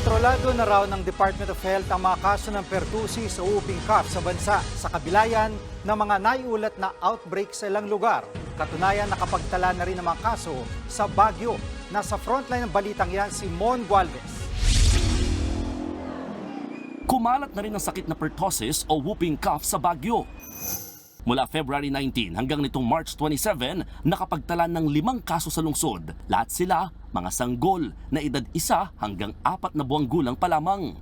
Kontrolado na raw ng Department of Health ang mga kaso ng pertussis o whooping cough sa bansa sa kabilayan ng mga naiulat na outbreak sa ilang lugar. Katunayan nakapagtala na rin ng mga kaso sa Baguio. Nasa frontline ng balitang yan si Mon Gualvez. Kumalat na rin ang sakit na pertussis o whooping cough sa Baguio. Mula February 19 hanggang nitong March 27, nakapagtala ng limang kaso sa lungsod. Lahat sila mga sanggol na edad isa hanggang apat na buwang gulang pa lamang.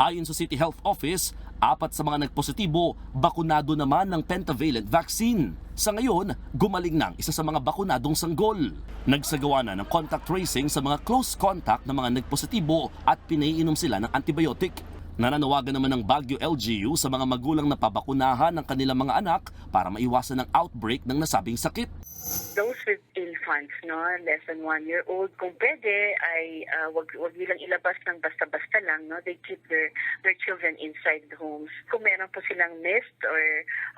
Ayon sa City Health Office, apat sa mga nagpositibo, bakunado naman ng pentavalent vaccine. Sa ngayon, gumaling ang isa sa mga bakunadong sanggol. Nagsagawa na ng contact tracing sa mga close contact ng mga nagpositibo at pinaiinom sila ng antibiotic. Nananawagan naman ng Baguio LGU sa mga magulang na pabakunahan ng kanilang mga anak para maiwasan ang outbreak ng nasabing sakit. those with infants, no, less than one year old, kung pwede, ay uh, wag, wag nilang ilabas ng basta-basta lang, no? They keep their, their children inside the homes. Kung meron po silang missed or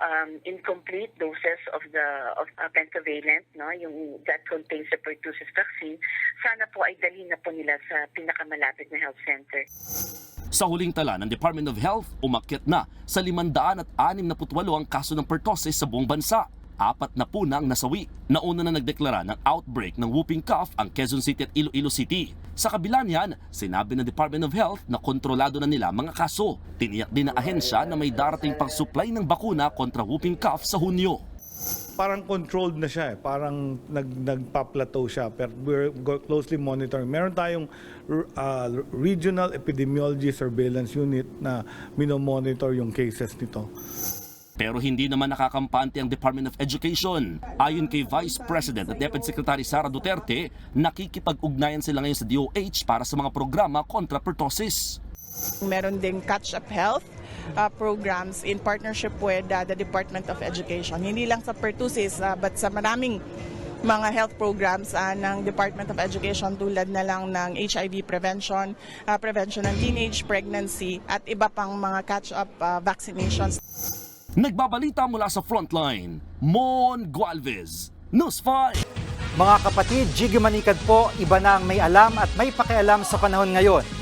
um, incomplete doses of the of uh, pentavalent, no, yung that contains the pertussis vaccine, sana po ay dalhin na po nila sa pinakamalapit na health center. Sa huling tala ng Department of Health, umakyat na sa 568 ang kaso ng pertussis sa buong bansa. Apat na po na ang nasawi. Nauna na nagdeklara ng outbreak ng whooping cough ang Quezon City at Iloilo City. Sa kabila niyan, sinabi ng Department of Health na kontrolado na nila mga kaso. Tiniyak din ng ahensya na may darating pang supply ng bakuna kontra whooping cough sa Hunyo. Parang controlled na siya eh. Parang nag, nagpa-plateau siya. Pero we're closely monitoring. Meron tayong uh, Regional Epidemiology Surveillance Unit na minomonitor yung cases nito. Pero hindi naman nakakampante ang Department of Education. Ayon kay Vice President at Deputy Secretary Sara Duterte, nakikipag-ugnayan sila ngayon sa DOH para sa mga programa kontra pertussis. Meron ding catch-up health uh, programs in partnership with uh, the Department of Education. Hindi lang sa pertussis, uh, but sa maraming mga health programs uh, ng Department of Education tulad na lang ng HIV prevention, uh, prevention ng teenage pregnancy at iba pang mga catch-up uh, vaccinations. Nagbabalita mula sa frontline, Mon Gualvez, News 5. Mga kapatid, Jiggy Manikad po, iba na ang may alam at may pakialam sa panahon ngayon.